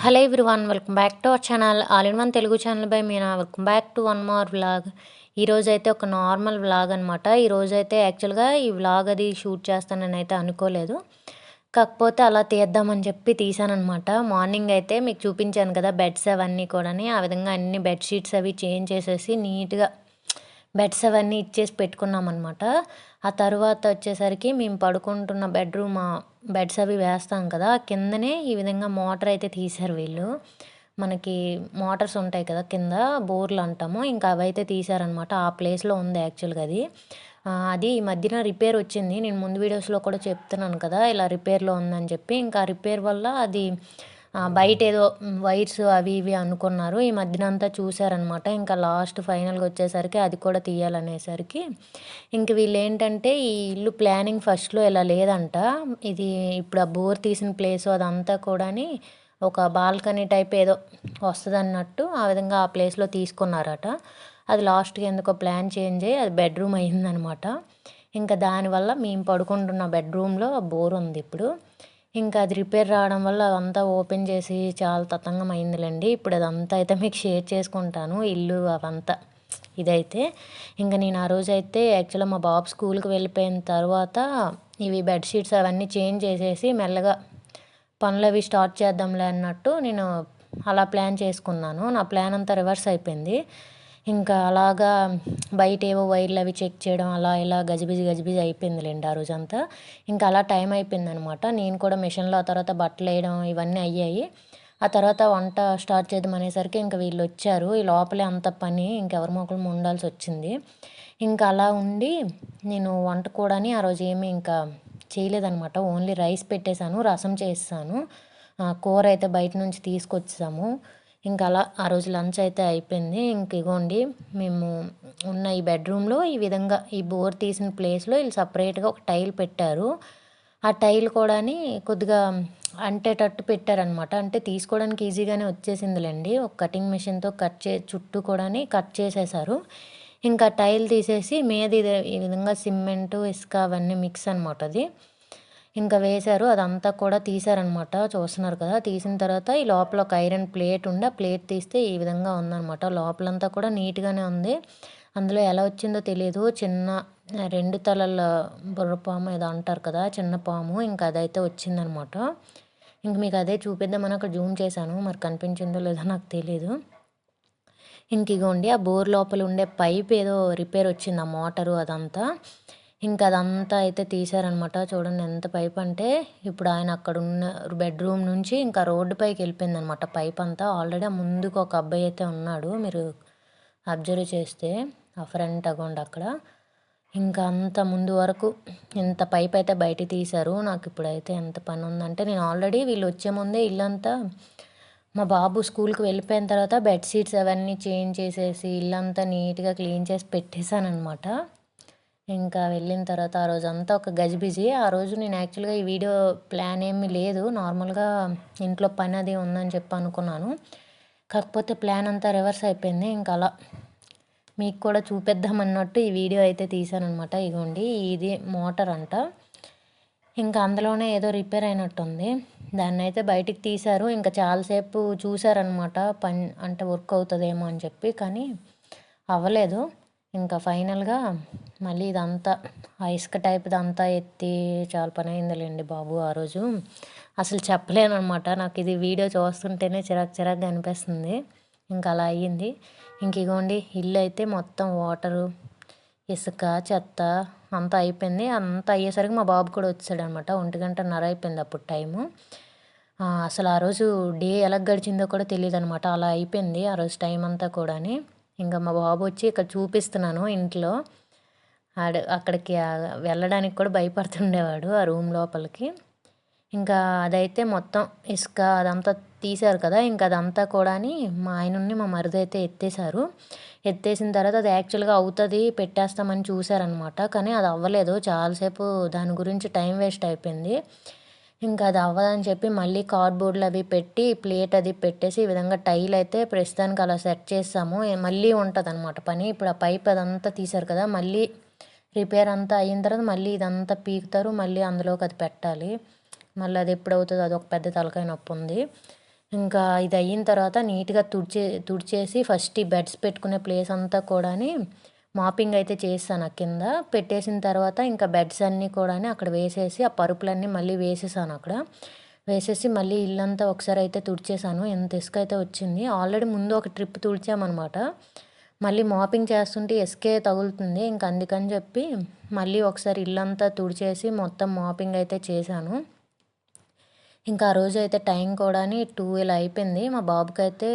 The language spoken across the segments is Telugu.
Hello one welcome back to our channel all in one Telugu channel by Meena welcome back to one more vlog ఈరోజైతే ఒక నార్మల్ వ్లాగ్ అనమాట ఈరోజు అయితే యాక్చువల్గా ఈ వ్లాగ్ అది షూట్ చేస్తానని అయితే అనుకోలేదు. కాకపోతే అలా తీద్దామని చెప్పి తీసానమాట మార్నింగ్ అయితే మీకు చూపించాను కదా బెడ్స్ అవన్నీ కూడా ఆ విధంగా అన్ని బెడ్షీట్స్ అవి చేంజ్ చేసేసి నీట్గా బెడ్స్ అవన్నీ ఇచ్చేసి పెట్టుకున్నాం అనమాట ఆ తర్వాత వచ్చేసరికి మేము పడుకుంటున్న బెడ్రూమ్ బెడ్స్ అవి వేస్తాం కదా కిందనే ఈ విధంగా మోటార్ అయితే తీశారు వీళ్ళు. మనకి మోటార్స్ ఉంటాయి కదా కింద బోర్లు అంటాము. ఇంకా అవి అయితే తీశారనమాట ఆ ప్లేస్లో ఉంది యాక్చువల్గా అది. అది ఈ మధ్యన రిపేర్ వచ్చింది. నేను ముందు వీడియోస్లో కూడా చెప్తున్నాను కదా ఇలా రిపేర్లో ఉందని చెప్పి. ఇంకా రిపేర్ వల్ల అది బయట ఏదో వైర్స్ అవి ఇవి అనుకున్నారు. ఈ మధ్యన అంతా చూసారనమాట ఇంకా లాస్ట్ ఫైనల్గా వచ్చేసరికి అది కూడా తీయాలనేసరికి. ఇంక వీళ్ళు ఏంటంటే ఈ ఇల్లు ప్లానింగ్ ఫస్ట్లో ఇలా లేదంట. ఇది ఇప్పుడు ఆ బోర్ తీసిన ప్లేస్ అదంతా కూడాని ఒక బాల్కనీ టైప్ ఏదో వస్తుంది అన్నట్టు ఆ విధంగా ఆ ప్లేస్లో తీసుకున్నారట. అది లాస్ట్కి ఎందుకో ప్లాన్ చేంజ్ అయ్యి అది బెడ్రూమ్ అయిందనమాట ఇంకా దానివల్ల మేము పడుకుంటున్న బెడ్రూమ్లో బోర్ ఉంది ఇప్పుడు. ఇంకా అది రిపేర్ రావడం వల్ల అదంతా ఓపెన్ చేసి చాలా తతంగం అయిందిలేండి ఇప్పుడు అదంతా అయితే మీకు షేర్ చేసుకుంటాను ఇల్లు అవంతా ఇదైతే. ఇంకా నేను ఆ రోజు అయితే యాక్చువల్గా మా బాబు స్కూల్కి వెళ్ళిపోయిన తర్వాత ఇవి బెడ్షీట్స్ అవన్నీ చేంజ్ చేసేసి మెల్లగా పనులు అవి స్టార్ట్ చేద్దాంలే అన్నట్టు నేను అలా ప్లాన్ చేసుకున్నాను. నా ప్లాన్ అంతా రివర్స్ అయిపోయింది. ఇంకా అలాగా బయట ఏవో వైర్లు అవి చెక్ చేయడం అలా ఇలా గజిబిజి గజిబిజి అయిపోయిందిలేండి ఆ రోజంతా. ఇంకా అలా టైం అయిపోయింది అనమాట నేను కూడా మిషన్లో ఆ తర్వాత బట్టలు వేయడం ఇవన్నీ అయ్యాయి. ఆ తర్వాత వంట స్టార్ట్ చేద్దాం అనేసరికి ఇంకా వీళ్ళు వచ్చారు. ఈ లోపలే అంత పని ఇంకెవరి మొక్కలు ఉండాల్సి వచ్చింది. ఇంకా అలా ఉండి నేను వంట కూడాని ఆ రోజు ఏమీ ఇంకా చేయలేదనమాట. ఓన్లీ రైస్ పెట్టేశాను రసం చేస్తాను కూర అయితే బయట నుంచి తీసుకొచ్చాము ఇంకా అలా ఆ రోజు లంచ్ అయితే అయిపోయింది. ఇంక ఇగోండి మేము ఉన్న ఈ బెడ్రూమ్లో ఈ విధంగా ఈ బోర్ తీసిన ప్లేస్లో వీళ్ళు సపరేట్గా ఒక టైల్ పెట్టారు. ఆ టైల్ కూడా కొద్దిగా అంటేటట్టు పెట్టారనమాట అంటే తీసుకోవడానికి ఈజీగానే వచ్చేసిందిలేండి. ఒక కటింగ్ మిషన్తో కట్ చే చుట్టూ కూడా కట్ చేసేసారు. ఇంకా టైల్ తీసేసి మీద ఈ విధంగా సిమెంటు ఇసుక అవన్నీ మిక్స్ అనమాట అది. ఇంకా వేశారు. అదంతా కూడా తీశారనమాట. చూస్తున్నారు కదా తీసిన తర్వాత ఈ లోపల ఒక ఐరన్ ప్లేట్ ఉండి ఆ ప్లేట్ తీస్తే ఈ విధంగా ఉందనమాట. లోపలంతా కూడా నీట్గానే ఉంది. అందులో ఎలా వచ్చిందో తెలియదు చిన్న రెండు తలల బుర్రపాము ఏదో అంటారు కదా చిన్న పాము ఇంకా అదైతే వచ్చిందనమాట. ఇంక మీకు అదే చూపిద్దామని అక్కడ జూమ్ చేశాను. మరి కనిపించిందో లేదో నాకు తెలియదు ఇంక ఇగోండి ఆ బోర్ లోపల ఉండే పైప్ ఏదో రిపేర్ వచ్చింది ఆ మోటారు అదంతా. ఇంకా అదంతా అయితే తీశారనమాట. చూడండి ఎంత పైప్ అంటే ఇప్పుడు ఆయన అక్కడ ఉన్న బెడ్రూమ్ నుంచి ఇంకా రోడ్డు పైకి వెళ్ళిపోయిందనమాట పైప్ అంతా. ఆల్రెడీ ముందుకు ఒక అబ్బాయి అయితే ఉన్నాడు మీరు అబ్జర్వ్ చేస్తే ఆ ఫ్రంట్ అగౌండ్ అక్కడ. ఇంకా అంత ముందు వరకు ఇంత పైప్ అయితే బయట తీశారు. నాకు ఇప్పుడైతే ఎంత పని ఉందంటే నేను ఆల్రెడీ వీళ్ళు వచ్చే ముందే ఇల్లంతా మా బాబు స్కూల్కి వెళ్ళిపోయిన తర్వాత బెడ్షీట్స్ అవన్నీ చేంజ్ చేసేసి ఇల్లంతా నీట్గా క్లీన్ చేసి పెట్టేశానమాట ఇంకా వెళ్ళిన తర్వాత ఆ రోజు అంతా ఒక గజిబిజి ఆ రోజు నేను యాక్చువల్గా ఈ వీడియో ప్లాన్ ఏమీ లేదు. నార్మల్గా ఇంట్లో పని అది ఉందని చెప్పి అనుకున్నాను. కాకపోతే ప్లాన్ అంతా రివర్స్ అయిపోయింది. ఇంకా అలా మీకు కూడా చూపిద్దామన్నట్టు ఈ వీడియో అయితే తీశానమాట ఇగోండి ఇది మోటార్ అంట. ఇంకా అందులోనే ఏదో రిపేర్ అయినట్టుంది. దాన్ని అయితే బయటికి తీశారు. ఇంకా చాలాసేపు చూసారనమాట పని అంటే వర్క్ అవుతుందేమో అని చెప్పి. కానీ అవ్వలేదు. ఇంకా ఫైనల్గా మళ్ళీ ఇదంతా ఆ ఇసుక టైప్ ఇదంతా ఎత్తి చాలా పని అయిందిలేండి బాబు ఆ రోజు. అసలు చెప్పలేను అనమాట నాకు ఇది వీడియో చూస్తుంటేనే చిరాకు చిరాకుగా అనిపిస్తుంది. ఇంకా అలా అయ్యింది. ఇంక ఇగోండి ఇల్లు అయితే మొత్తం వాటరు ఇసుక చెత్త అంతా అయిపోయింది. అంతా అయ్యేసరికి మా బాబు కూడా వచ్చాడు అనమాట ఒంటి గంటన్నర అయిపోయింది అప్పుడు టైము. అసలు ఆ రోజు డే ఎలా గడిచిందో కూడా తెలియదు అనమాట అలా అయిపోయింది ఆ రోజు టైం అంతా కూడాని. ఇంకా మా బాబు వచ్చి ఇక్కడ చూపిస్తున్నాను ఇంట్లో. ఆడ అక్కడికి వెళ్ళడానికి కూడా భయపడుతుండేవాడు ఆ రూమ్ లోపలికి. ఇంకా అదైతే మొత్తం ఇసుక అదంతా తీశారు కదా ఇంకా అదంతా కూడా మా ఆయనుండి మా మరిది అయితే ఎత్తేసారు ఎత్తేసిన తర్వాత అది యాక్చువల్గా అవుతుంది పెట్టేస్తామని చూసారనమాట కానీ అది అవ్వలేదు చాలాసేపు దాని గురించి టైం వేస్ట్ అయిపోయింది. ఇంకా అది అవ్వదని చెప్పి మళ్ళీ కార్డ్బోర్డ్లు అవి పెట్టి ప్లేట్ అది పెట్టేసి ఈ విధంగా టైల్ అయితే ప్రస్తుతానికి అలా సెట్ చేస్తాము. మళ్ళీ ఉంటుంది అనమాట పని. ఇప్పుడు ఆ పైప్ అదంతా తీశారు కదా మళ్ళీ రిపేర్ అంతా అయిన తర్వాత మళ్ళీ ఇదంతా పీకుతారు మళ్ళీ అందులోకి అది పెట్టాలి. మళ్ళీ అది ఎప్పుడు అవుతుందో అది ఒక పెద్ద తలకాయ నొప్పి ఉంది. ఇంకా ఇది అయిన తర్వాత నీట్గా తుడిచే తుడిచేసి ఫస్ట్ ఈ బెడ్స్ పెట్టుకునే ప్లేస్ అంతా కూడా మాపింగ్ అయితే చేస్తాను కింద. పెట్టేసిన తర్వాత ఇంకా బెడ్స్ అన్నీ కూడా అక్కడ వేసేసి ఆ పరుపులన్నీ మళ్ళీ వేసేసాను అక్కడ. వేసేసి మళ్ళీ ఇల్లంతా ఒకసారి అయితే తుడిచేసాను ఎంత ఇసుక అయితే వచ్చింది. ఆల్రెడీ ముందు ఒక ట్రిప్ తుడిచామన్నమాట. మళ్ళీ మాపింగ్ చేస్తుంటే ఇసుకే తగులుతుంది. ఇంక అందుకని చెప్పి మళ్ళీ ఒకసారి ఇల్లంతా తుడిచేసి మొత్తం మాపింగ్ అయితే చేశాను. ఇంకా ఆ రోజు అయితే టైం కూడా టూ ఇలా అయిపోయింది. మా బాబుకి అయితే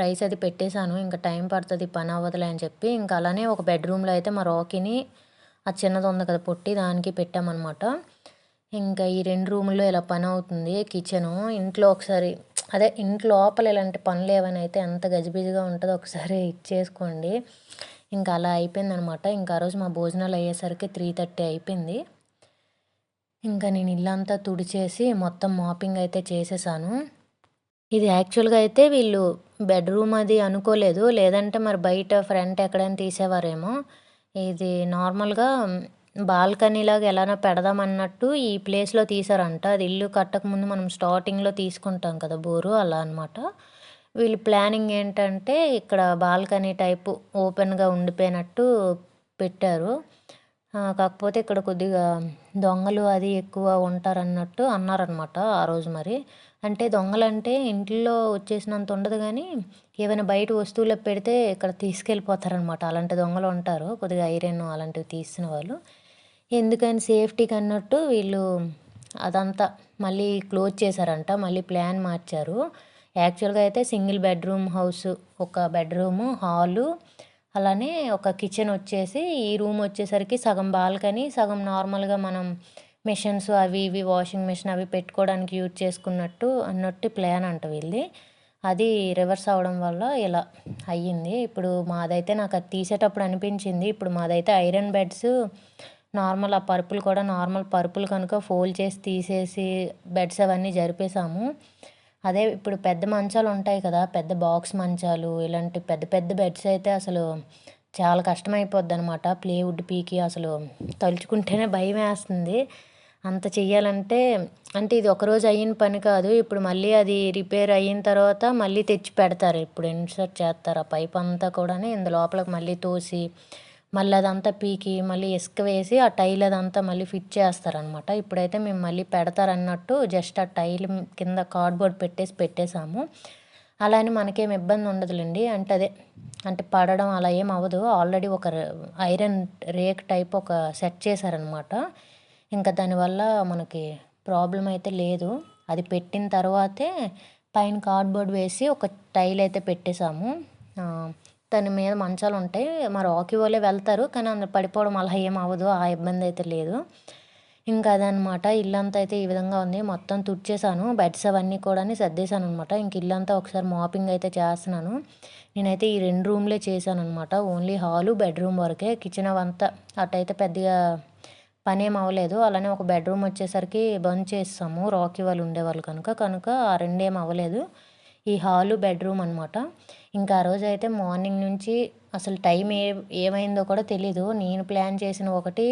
రైస్ అది పెట్టేశాను. ఇంకా టైం పడుతుంది పని అవ్వదులే అని చెప్పి ఇంకా అలానే ఒక బెడ్రూమ్లో అయితే మా రాకీని ఆ చిన్నది ఉంది కదా పొట్టి దానికి పెట్టామన్నమాట. ఇంకా ఈ రెండు రూముల్లో ఇలా పని అవుతుంది కిచెను. ఇంట్లో ఒకసారి అదే ఇంటి లోపల ఇలాంటి పనులు ఏమైనా అయితే ఎంత గజిబిజిగా ఉంటుందో ఒకసారి ఇచ్చేసుకోండి ఇంకా అలా అయిపోయింది అనమాట ఇంకా రోజు మా భోజనాలు అయ్యేసరికి త్రీ థర్టీ అయిపోయింది. ఇంకా నేను ఇల్లంతా తుడిచేసి మొత్తం మాపింగ్ అయితే చేసేసాను. ఇది యాక్చువల్గా అయితే వీళ్ళు బెడ్రూమ్ అది అనుకోలేదు. లేదంటే మరి బయట ఫ్రంట్ ఎక్కడైనా తీసేవారేమో. ఇది నార్మల్గా బాల్కనీ లాగా ఎలానో పెడదాం అన్నట్టు ఈ ప్లేస్లో తీసారంట అది ఇల్లు కట్టకముందు మనం స్టార్టింగ్లో తీసుకుంటాం కదా బోరు అలా అనమాట వీళ్ళు ప్లానింగ్ ఏంటంటే ఇక్కడ బాల్కనీ టైపు ఓపెన్గా ఉండిపోయినట్టు పెట్టారు. కాకపోతే ఇక్కడ కొద్దిగా దొంగలు అది ఎక్కువ ఉంటారన్నట్టు అన్నారనమాట ఆ రోజు మరి. అంటే దొంగలంటే ఇంట్లో వచ్చేసినంత ఉండదు కానీ ఏమైనా బయట వస్తువులు పెడితే ఇక్కడ తీసుకెళ్ళిపోతారనమాట అలాంటి దొంగలు ఉంటారు. కొద్దిగా ఐరన్ అలాంటివి తీసిన వాళ్ళు. ఎందుకని సేఫ్టీకి అన్నట్టు వీళ్ళు అదంతా మళ్ళీ క్లోజ్ చేశారంట మళ్ళీ ప్లాన్ మార్చారు. యాక్చువల్గా అయితే సింగిల్ బెడ్రూమ్ హౌస్ ఒక బెడ్రూము హాలు అలానే ఒక కిచెన్ వచ్చేసి ఈ రూమ్ వచ్చేసరికి సగం బాల్కనీ సగం నార్మల్గా మనం మిషన్స్ అవి ఇవి వాషింగ్ మిషన్ అవి పెట్టుకోవడానికి యూజ్ చేసుకున్నట్టు అన్నట్టు ప్లాన్ అంట వీళ్ళది. అది రివర్స్ అవడం వల్ల ఇలా అయ్యింది. ఇప్పుడు మాదైతే నాకు అది తీసేటప్పుడు అనిపించింది. ఇప్పుడు మాదైతే ఐరన్ బెడ్స్ నార్మల్ ఆ పరుపులు కూడా నార్మల్ పరుపులు కనుక ఫోల్డ్ చేసి తీసేసి బెడ్స్ అవన్నీ జరిపేసాము అదే ఇప్పుడు పెద్ద మంచాలు ఉంటాయి కదా పెద్ద బాక్స్ మంచాలు ఇలాంటి పెద్ద పెద్ద బెడ్స్ అయితే అసలు చాలా కష్టమైపోద్ది అనమాట ప్లేవుడ్ పీకి అసలు తలుచుకుంటేనే భయం వేస్తుంది. అంత చెయ్యాలంటే అంటే ఇది ఒకరోజు అయిన పని కాదు ఇప్పుడు మళ్ళీ అది రిపేర్ అయిన తర్వాత మళ్ళీ తెచ్చి పెడతారు. ఇప్పుడు ఇన్సర్ట్ చేస్తారు ఆ పైప్ అంతా కూడా ఇందు లోపలికి మళ్ళీ తోసి మళ్ళీ అదంతా పీకి మళ్ళీ ఇసుక వేసి ఆ టైల్ అదంతా మళ్ళీ ఫిట్ చేస్తారనమాట ఇప్పుడైతే మేము మళ్ళీ పెడతారన్నట్టు జస్ట్ ఆ టైల్ కింద కార్డ్బోర్డ్ పెట్టేసి పెట్టేశాము. అలా అని మనకేం ఇబ్బంది ఉండదులేండి. అంటే అదే అంటే పడడం అలా ఏం అవ్వదు. ఆల్రెడీ ఒక ఐరన్ రేక్ టైప్ ఒక సెట్ చేశారనమాట ఇంకా దానివల్ల మనకి ప్రాబ్లం అయితే లేదు. అది పెట్టిన తర్వాతే పైన కార్డ్బోర్డ్ వేసి ఒక టైల్ అయితే పెట్టేశాము. దాని మీద మంచాలు ఉంటాయి మా రాకీ వాళ్ళే వెళ్తారు. కానీ అందులో పడిపోవడం అలా ఏం అవ్వదు. ఆ ఇబ్బంది అయితే లేదు. ఇంకా అదనమాట. ఇల్లంతా అయితే ఈ విధంగా ఉంది. మొత్తం తుడిచేసాను బెడ్స్ అవన్నీ కూడా సర్దేశాను అనమాట ఇంక ఇల్లంతా ఒకసారి మాపింగ్ అయితే చేస్తున్నాను. నేనైతే ఈ రెండు రూమ్లే చేశాను అనమాట ఓన్లీ హాలు బెడ్రూమ్ వరకే. కిచెన్ అవంతా అటైతే పెద్దగా పని ఏం అవ్వలేదు. అలానే ఒక బెడ్రూమ్ వచ్చేసరికి బంద్ చేస్తాము. రాకీ వాళ్ళు ఉండేవాళ్ళు కనుక. కనుక ఆ రెండేం అవ్వలేదు. ఈ హాలు బెడ్రూమ్ అనమాట ఇంకా ఆ రోజు అయితే మార్నింగ్ నుంచి అసలు టైం ఏ ఏమైందో కూడా తెలీదు. నేను ప్లాన్ చేసిన ఒకటి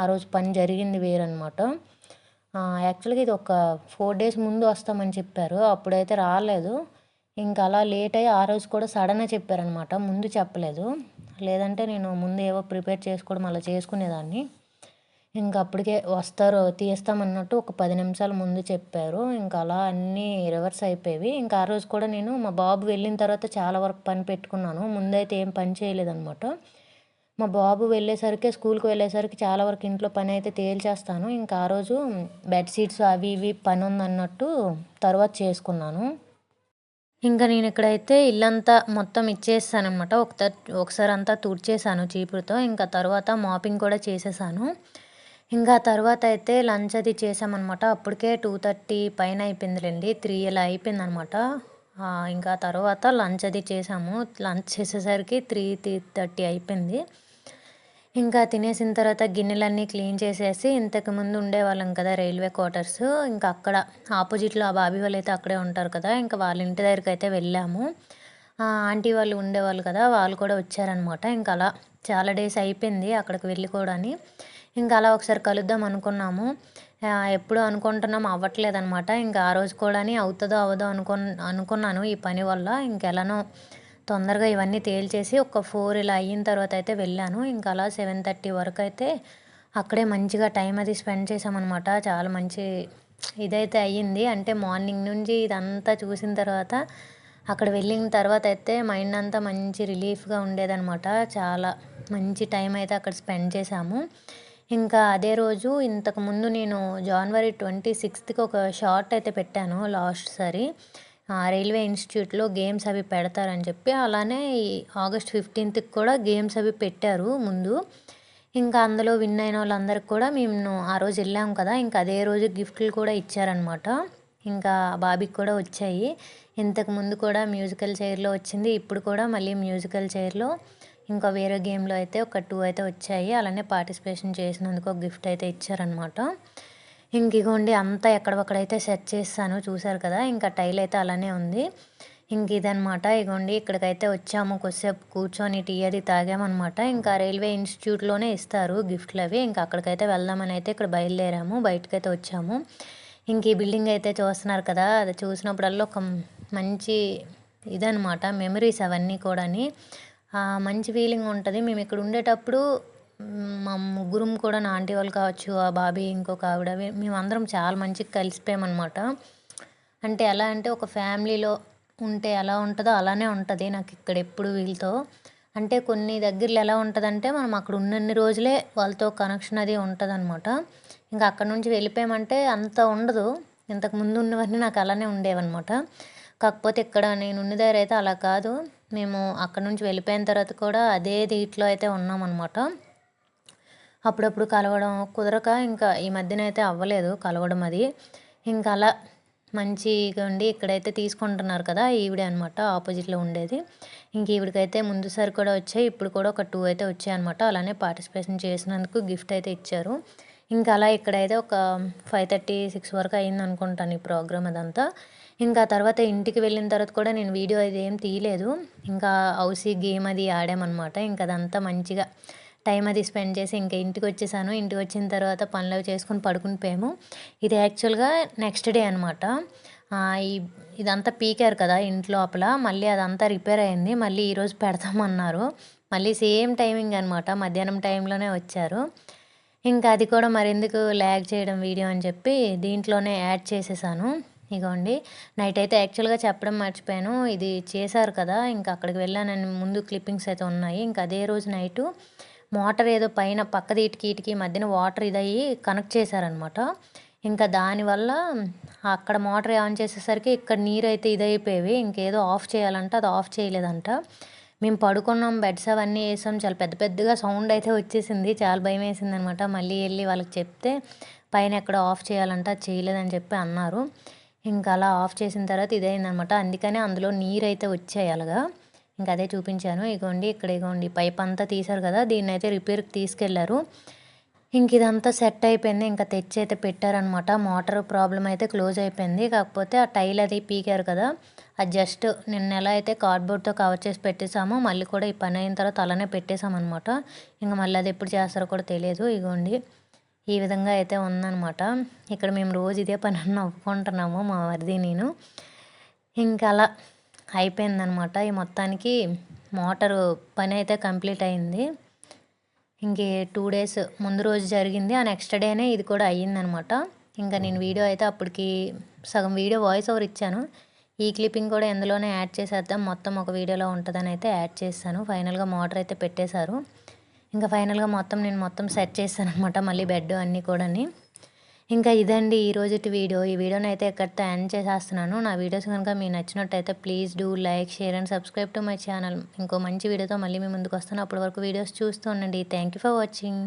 ఆ రోజు పని జరిగింది వేరనమాట యాక్చువల్గా ఇది ఒక ఫోర్ డేస్ ముందు వస్తామని చెప్పారు. అప్పుడైతే రాలేదు. ఇంకా అలా లేట్ అయ్యి ఆ రోజు కూడా సడన్గా చెప్పారనమాట ముందు చెప్పలేదు. లేదంటే నేను ముందు ఏవో ప్రిపేర్ చేసుకోవడం అలా చేసుకునేదాన్ని. ఇంక అప్పటికే వస్తారు తీస్తామన్నట్టు ఒక పది నిమిషాల ముందు చెప్పారు. ఇంకా అలా అన్నీ రివర్స్ అయిపోయేవి. ఇంకా ఆ రోజు కూడా నేను మా బాబు వెళ్ళిన తర్వాత చాలా వరకు పని పెట్టుకున్నాను. ముందైతే ఏం పని చేయలేదన్నమాట. మా బాబు వెళ్ళేసరికి స్కూల్కి వెళ్ళేసరికి చాలా వరకు ఇంట్లో పని అయితే తేల్చేస్తాను. ఇంకా ఆ రోజు బెడ్షీట్స్ అవి ఇవి పని ఉందన్నట్టు తర్వాత చేసుకున్నాను. ఇంకా నేను ఇక్కడైతే ఇల్లంతా మొత్తం ఇచ్చేసానమాట ఒక ఒకసారి అంతా తుడిచేసాను చీపురుతో. ఇంకా తర్వాత మాపింగ్ కూడా చేసేసాను. ఇంకా తర్వాత అయితే లంచ్ అది చేసామన్నమాట. అప్పటికే టూ థర్టీ పైన అయిపోయిందిలేండి. త్రీ ఇలా అయిపోయిందనమాట ఇంకా తర్వాత లంచ్ అది చేసాము. లంచ్ చేసేసరికి త్రీ త్రీ థర్టీ అయిపోయింది. ఇంకా తినేసిన తర్వాత గిన్నెలన్నీ క్లీన్ చేసేసి ఇంతకుముందు ఉండేవాళ్ళం కదా రైల్వే క్వార్టర్స్. ఇంకా అక్కడ ఆపోజిట్లో ఆ బాబీ వాళ్ళు అయితే అక్కడే ఉంటారు కదా. ఇంకా వాళ్ళ ఇంటి దగ్గరికి అయితే వెళ్ళాము. ఆంటీ వాళ్ళు ఉండేవాళ్ళు కదా వాళ్ళు కూడా వచ్చారనమాట ఇంకా అలా చాలా డేస్ అయిపోయింది అక్కడికి వెళ్ళి కూడా ఇంకా అలా ఒకసారి కలుద్దాం అనుకున్నాము. ఎప్పుడు అనుకుంటున్నాం అవ్వట్లేదనమాట ఇంకా ఆ రోజు కూడా అవుతుందో అవ్వదో అనుకు అనుకున్నాను ఈ పని వల్ల. ఇంకెలానో తొందరగా ఇవన్నీ తేల్చేసి ఒక ఫోర్ ఇలా అయిన తర్వాత అయితే వెళ్ళాను. ఇంకా అలా సెవెన్ థర్టీ వరకు అయితే అక్కడే మంచిగా టైం అది స్పెండ్ చేసామన్నమాట చాలా మంచి ఇదైతే అయ్యింది. అంటే మార్నింగ్ నుంచి ఇదంతా చూసిన తర్వాత అక్కడ వెళ్ళిన తర్వాత అయితే మైండ్ అంతా మంచి రిలీఫ్గా ఉండేదన్నమాట. చాలా మంచి టైం అయితే అక్కడ స్పెండ్ చేసాము ఇంకా అదే రోజు ఇంతకుముందు నేను జనవరి ట్వంటీ సిక్స్త్కి ఒక షార్ట్ అయితే పెట్టాను లాస్ట్ సారి. రైల్వే ఇన్స్టిట్యూట్లో గేమ్స్ అవి పెడతారని చెప్పి అలానే ఆగస్ట్ ఫిఫ్టీన్త్కి కూడా గేమ్స్ అవి పెట్టారు ముందు. ఇంకా అందులో విన్ అయిన వాళ్ళందరికి కూడా మేము ఆ రోజు వెళ్ళాం కదా ఇంకా అదే రోజు గిఫ్ట్లు కూడా ఇచ్చారనమాట ఇంకా బాబీకి కూడా వచ్చాయి. ఇంతకు ముందు కూడా మ్యూజికల్ చైర్లో వచ్చింది ఇప్పుడు కూడా మళ్ళీ మ్యూజికల్ చైర్లో ఇంకా వేరే గేమ్లో అయితే ఒక టూ అయితే వచ్చాయి. అలానే పార్టిసిపేషన్ చేసినందుకు ఒక గిఫ్ట్ అయితే ఇచ్చారనమాట ఇంక ఇగోండి అంతా ఎక్కడొక్కడైతే సెట్ చేస్తాను చూసారు కదా ఇంకా టైల్ అయితే అలానే ఉంది. ఇంక ఇదనమాట ఇగోండి ఇక్కడికైతే వచ్చాము కొద్దిసేపు కూర్చొని టీ అది తాగామన్నమాట. ఇంకా రైల్వే ఇన్స్టిట్యూట్లోనే ఇస్తారు గిఫ్ట్లు అవి. ఇంకా అక్కడికైతే వెళ్దామని అయితే ఇక్కడ బయలుదేరాము బయటకైతే వచ్చాము. ఇంక ఈ బిల్డింగ్ అయితే చూస్తున్నారు కదా అది చూసినప్పుడల్లా ఒక మంచి ఇదనమాట మెమరీస్ అవన్నీ కూడాని. మంచి ఫీలింగ్ ఉంటుంది. మేము ఇక్కడ ఉండేటప్పుడు మా ముగ్గురం కూడా నా ఆంటీ వాళ్ళు కావచ్చు ఆ బాబీ ఇంకొక ఆవిడ మేమందరం చాలా మంచిగా కలిసిపోయామన్నమాట. అంటే ఎలా అంటే ఒక ఫ్యామిలీలో ఉంటే ఎలా ఉంటుందో అలానే ఉంటుంది నాకు ఇక్కడ ఎప్పుడు వీళ్ళతో. అంటే కొన్ని దగ్గరలో ఎలా ఉంటుందంటే మనం అక్కడ ఉన్నన్ని రోజులే వాళ్ళతో కనెక్షన్ అది ఉంటుంది అనమాట ఇంకా అక్కడ నుంచి వెళ్ళిపోయామంటే అంత ఉండదు. ఇంతకు ముందు ఉన్నవన్నీ నాకు అలానే ఉండేవన్నమాట. కాకపోతే ఇక్కడ నేను ఉన్న దగ్గర అయితే అలా కాదు. మేము అక్కడ నుంచి వెళ్ళిపోయిన తర్వాత కూడా అదే దీంట్లో అయితే ఉన్నామన్నమాట అప్పుడప్పుడు కలవడం కుదరక ఇంకా ఈ మధ్యన అయితే అవ్వలేదు కలవడం అది. ఇంకా అలా మంచిగా ఉండి ఇక్కడైతే తీసుకుంటున్నారు కదా ఈవిడే అనమాట ఆపోజిట్లో ఉండేది. ఇంక ఈవిడికైతే ముందుసారి కూడా వచ్చాయి ఇప్పుడు కూడా ఒక టూ అయితే వచ్చాయి అనమాట అలానే పార్టిసిపేషన్ చేసినందుకు గిఫ్ట్ అయితే ఇచ్చారు. ఇంకా అలా ఇక్కడైతే ఒక ఫైవ్ థర్టీ సిక్స్ వరకు అయింది అనుకుంటాను ఈ ప్రోగ్రామ్ అదంతా. ఇంకా తర్వాత ఇంటికి వెళ్ళిన తర్వాత కూడా నేను వీడియో అది ఏం తీయలేదు. ఇంకా హౌసీ గేమ్ అది ఆడామన్నమాట. ఇంకా అదంతా మంచిగా టైం అది స్పెండ్ చేసి ఇంకా ఇంటికి వచ్చేసాను. ఇంటికి వచ్చిన తర్వాత పనులు చేసుకొని పడుకుని పోయాము ఇది యాక్చువల్గా నెక్స్ట్ డే అనమాట ఈ ఇదంతా పీకారు కదా ఇంట్లో లోపల. మళ్ళీ అదంతా రిపేర్ అయింది. మళ్ళీ ఈరోజు పెడతామన్నారు. మళ్ళీ సేమ్ టైమింగ్ అనమాట మధ్యాహ్నం టైంలోనే వచ్చారు. ఇంకా అది కూడా మరెందుకు ల్యాగ్ చేయడం వీడియో అని చెప్పి దీంట్లోనే యాడ్ చేసేసాను. ఇగోండి నైట్ అయితే యాక్చువల్గా చెప్పడం మర్చిపోయాను. ఇది చేశారు కదా ఇంకా అక్కడికి వెళ్ళానని ముందు క్లిప్పింగ్స్ అయితే ఉన్నాయి. ఇంకా అదే రోజు నైటు మోటార్ ఏదో పైన పక్కది ఇటుకి ఇటుకి మధ్యన వాటర్ ఇదయ్యి కనెక్ట్ చేశారనమాట. ఇంకా దానివల్ల అక్కడ మోటార్ ఆన్ చేసేసరికి ఇక్కడ నీరు అయితే ఇదైపోయేవి. ఇంకేదో ఆఫ్ చేయాలంట అది ఆఫ్ చేయలేదంట. మేము పడుకున్నాం బెడ్స్ అవన్నీ వేసాం. చాలా పెద్ద పెద్దగా సౌండ్ అయితే వచ్చేసింది. చాలా భయం వేసింది అనమాట మళ్ళీ వెళ్ళి వాళ్ళకి చెప్తే పైన ఎక్కడ ఆఫ్ చేయాలంట చేయలేదని చెప్పి అన్నారు. ఇంకా అలా ఆఫ్ చేసిన తర్వాత ఇదైందనమాట. అందుకనే అందులో నీరు అయితే వచ్చాయి అలాగా. ఇంకా అదే చూపించాను. ఇగోండి ఇక్కడ ఇగోండి పైప్ అంతా తీశారు కదా దీన్ని అయితే రిపేర్కి తీసుకెళ్ళారు. ఇంక ఇదంతా సెట్ అయిపోయింది. ఇంకా తెచ్చి అయితే పెట్టారనమాట. మోటార్ ప్రాబ్లం అయితే క్లోజ్ అయిపోయింది. కాకపోతే ఆ టైల్ అది పీకారు కదా. అది జస్ట్ నిన్న ఎలా అయితే కార్డ్బోర్డ్తో కవర్ చేసి పెట్టేసామో మళ్ళీ కూడా ఈ పని అయిన తర్వాత అలానే పెట్టేసామన్నమాట ఇంకా మళ్ళీ అది ఎప్పుడు చేస్తారో కూడా తెలియదు. ఇగోండి. ఈ విధంగా అయితే ఉందన్నమాట. ఇక్కడ మేము రోజు ఇదే పని నవ్వుకుంటున్నాము మా వరిది నేను. ఇంకా అలా అయిపోయిందనమాట ఈ మొత్తానికి మోటారు పని అయితే కంప్లీట్ అయింది. ఇంకే టూ డేస్ ముందు రోజు జరిగింది. ఆ నెక్స్ట్ డేనే ఇది కూడా అయ్యిందనమాట ఇంకా నేను వీడియో అయితే అప్పటికి సగం వీడియో వాయిస్ ఓవర్ ఇచ్చాను. ఈ క్లిప్పింగ్ కూడా ఎందులోనే యాడ్ చేసేద్దాం. మొత్తం ఒక వీడియోలో ఉంటుందని అయితే యాడ్ చేస్తాను ఫైనల్గా మోటార్ అయితే పెట్టేశారు. ఇంకా ఫైనల్గా మొత్తం నేను మొత్తం సెట్ చేస్తాను అనమాట మళ్ళీ బెడ్ అన్నీ కూడాని. ఇంకా ఇదండి ఈ వీడియో. ఈ వీడియోని అయితే ఎక్కడితో ఎండ్ చేసేస్తున్నాను. నా వీడియోస్ కనుక మీకు నచ్చినట్టయితే please do like share and subscribe to my channel. ఇంకో మంచి వీడియోతో మళ్ళీ మీ ముందుకు వస్తాను. అప్పటి వరకు వీడియోస్ చూస్తూ ఉండండి. Thank you for watching.